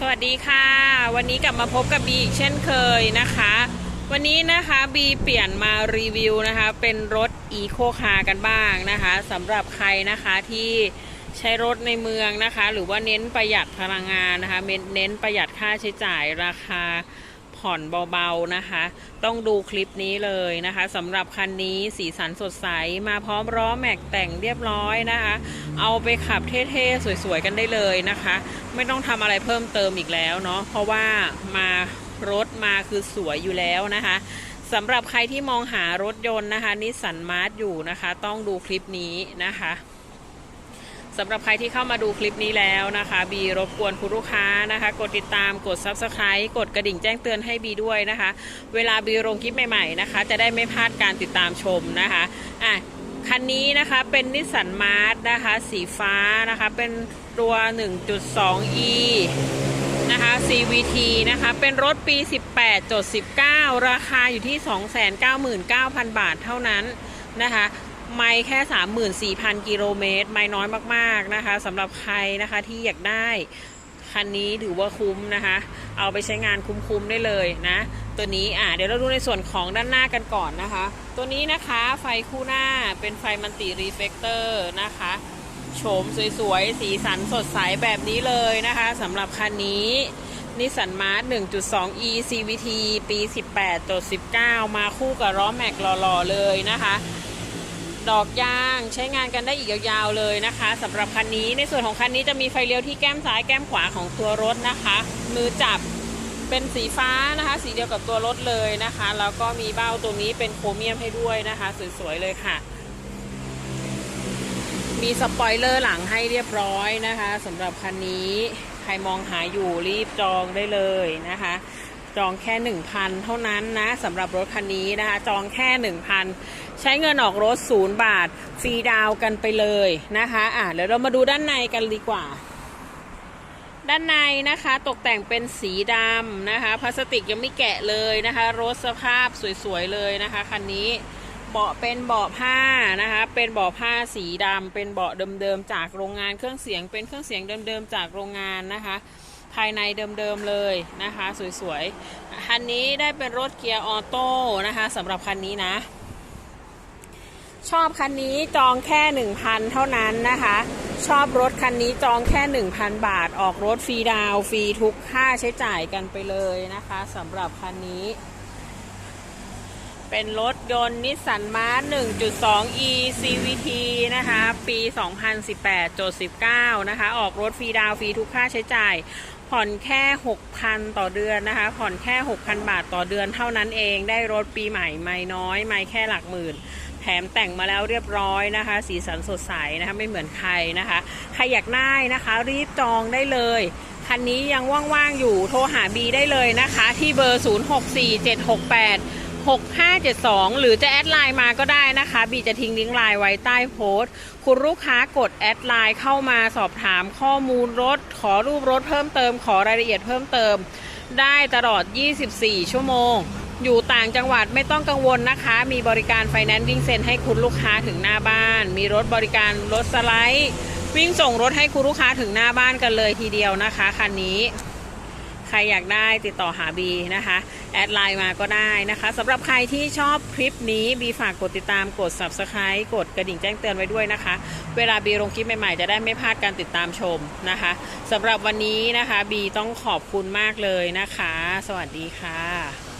สวัสดีค่ะ วันนี้กลับมาพบกับบีอีกเช่นเคยนะคะ วันนี้นะคะบีเปลี่ยนมารีวิวนะคะ เป็นรถอีโคคาร์กันบ้างนะคะสำหรับใครนะคะที่ใช้รถในเมืองนะคะ หรือว่าเน้นประหยัดพลังงานนะคะ เน้นเน้นประหยัดค่าใช้จ่ายราคา ผ่อนเบาๆนะคะ ต้องดูคลิปนี้เลยนะคะสำหรับคันนี้สีสันสดใสมาพร้อมล้อแม็กแต่งเรียบร้อยนะคะ เอาไปขับเท่ๆสวยๆกันได้เลยนะคะ ไม่ต้องทำอะไรเพิ่มเติมอีกแล้วเนาะเพราะว่ามารถมาคือสวยอยู่แล้วนะคะสำหรับใครที่มองหารถยนต์นะคะนิสสันมาร์ทอยู่นะคะ ต้องดูคลิปนี้นะคะ สำหรับใครที่เข้ามาดูคลิปนี้แล้วนะคะ บีรบกวนคุณลูกค้านะคะ กดติดตามกด Subscribe กดกระดิ่งแจ้งเตือนให้บีด้วยนะคะ เวลาบีลงคลิปใหม่ๆนะคะ จะได้ไม่พลาดการติดตามชมนะคะอะคันนี้นะคะเป็นนิสสันมาร์ทนะคะสีฟ้านะคะเป็นตัว 1.2e นะคะ CVT นะคะเป็นรถปี 18จด19 ราคาอยู่ที่ 299,000 บาทเท่านั้นนะคะ ไม่แค่ 34,000 กิโลเมตร ไม่น้อยมากๆนะคะสำหรับใครนะคะที่อยากได้คันนี้ถือว่าคุ้มนะคะ เอาไปใช้งานคุ้มๆได้เลยนะ ตัวนี้อะเดี๋ยวเราดูในส่วนของด้านหน้ากันก่อนนะคะ ตัวนี้นะคะไฟคู่หน้าเป็นไฟมันติรีเฟกเตอร์นะคะโฉมสวยๆ สีสันสดใสแบบนี้เลยนะคะสำหรับคันนี้นิสสันมาร์ท 1.2e CVT ปี 18ตัว19 มาคู่กับล้อแม็กหล่อๆเลยนะคะ ดอกยางใช้งานกันได้อีกยาวๆเลยนะคะสำหรับคันนี้ในส่วนของคันนี้จะมีไฟเลี้ยวที่แก้มซ้ายแก้มขวาของตัวรถนะคะ มือจับเป็นสีฟ้านะคะ สีเดียวกับตัวรถเลยนะคะแล้วก็มีเบ้าตรงนี้เป็นโครเมียมให้ด้วยนะคะ สวยๆเลยค่ะ มีสปอยเลอร์หลังให้เรียบร้อยนะคะสำหรับคันนี้ใครมองหาอยู่รีบจองได้เลยนะคะ จองแค่ 1,000 เท่านั้นนะสำหรับรถคันนี้นะคะ จองแค่ 1,000 ใช้เงินออกรถ 0 บาท ฟรีดาวกันไปเลยนะคะ อะเดี๋ยวเรามาดูด้านในกันดีกว่า ด้านในนะคะตกแต่งเป็นสีดำนะคะ พลาสติกยังไม่แกะเลยนะคะ รถสภาพสวยๆเลยนะคะคันนี้เบาะเป็นเบาะผ้านะคะ เป็นเบาะผ้าสีดำเป็นเบาะเดิมๆจากโรงงานเครื่องเสียง เป็นเครื่องเสียงเดิมๆจากโรงงานนะคะ ภายในเดิมๆเลยนะคะ สวยๆ คันนี้ได้เป็นรถเกียร์ออโต้นะคะสำหรับคันนี้นะ ชอบคันนี้จองแค่ 1,000 เท่านั้นนะคะ ชอบรถคันนี้จองแค่ 1,000 บาท ออกรถฟรีดาวฟรีทุกค่าใช้จ่ายกันไปเลยนะคะสำหรับคันนี้เป็นรถยนต์นิสสันมาร์ 1.2e CVT นะคะ ปี 2018 จด 19 นะคะ ออกรถฟรีดาวฟรีทุกค่าใช้จ่าย ผ่อนแค่ 6,000 ต่อเดือนนะคะ ผ่อนแค่ 6,000 บาทต่อเดือนเท่านั้นเอง ได้รถปีใหม่ไม่น้อย ไม่แค่หลักหมื่น แถมแต่งมาแล้วเรียบร้อยนะคะ สีสันสดใสนะคะ ไม่เหมือนใครนะคะ ใครอยากได้นะคะ รีบจองได้เลย คันนี้ยังว่างๆอยู่ โทรหาบีได้เลยนะคะ ที่เบอร์ 064768 6572 หรือจะแอดไลน์มาก็ได้นะคะ บีจะทิ้งลิงก์ไลน์ไว้ใต้โพสต์ คุณลูกค้ากดแอดไลน์เข้ามาสอบถามข้อมูลรถ ขอรูปรถเพิ่มเติม ขอรายละเอียดเพิ่มเติม ได้ตลอด 24 ชั่วโมง อยู่ต่างจังหวัดไม่ต้องกังวลนะคะ มีบริการไฟแนนซ์วิ่งเซ็นให้คุณลูกค้าถึงหน้าบ้าน มีรถบริการรถสไลด์ วิ่งส่งรถให้คุณลูกค้าถึงหน้าบ้านกันเลยทีเดียวนะคะคันนี้ ใครอยากได้ติดต่อหาบีนะคะ แอดไลน์มาก็ได้นะคะสำหรับใครที่ชอบคลิปนี้บีฝากกดติดตามกด subscribe กดกระดิ่งแจ้งเตือนไว้ด้วยนะคะ เวลาบีลงคลิปใหม่ๆ จะได้ไม่พลาดการติดตามชมนะคะสำหรับวันนี้นะคะบีต้องขอบคุณมากเลยนะคะ สวัสดีค่ะ